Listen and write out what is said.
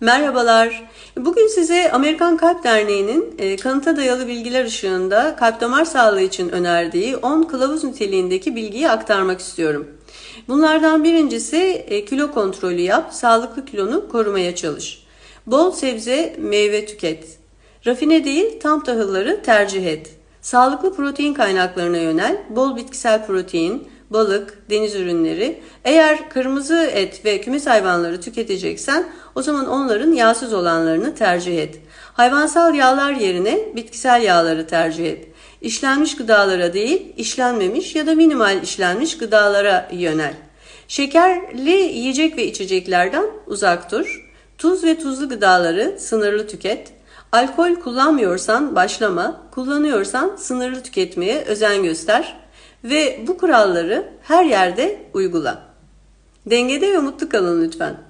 Merhabalar. Bugün size Amerikan Kalp Derneği'nin e, kanıta dayalı bilgiler ışığında kalp damar sağlığı için önerdiği 10 kılavuz niteliğindeki bilgiyi aktarmak istiyorum. Bunlardan birincisi e, kilo kontrolü yap, sağlıklı kilonu korumaya çalış. Bol sebze, meyve tüket. Rafine değil, tam tahılları tercih et. Sağlıklı protein kaynaklarına yönel, bol bitkisel protein, balık, deniz ürünleri. Eğer kırmızı et ve kümes hayvanları tüketeceksen o zaman onların yağsız olanlarını tercih et. Hayvansal yağlar yerine bitkisel yağları tercih et. İşlenmiş gıdalara değil, işlenmemiş ya da minimal işlenmiş gıdalara yönel. Şekerli yiyecek ve içeceklerden uzak dur. Tuz ve tuzlu gıdaları sınırlı tüket. Alkol kullanmıyorsan başlama, kullanıyorsan sınırlı tüketmeye özen göster ve bu kuralları her yerde uygula. Dengede ve mutlu kalın lütfen.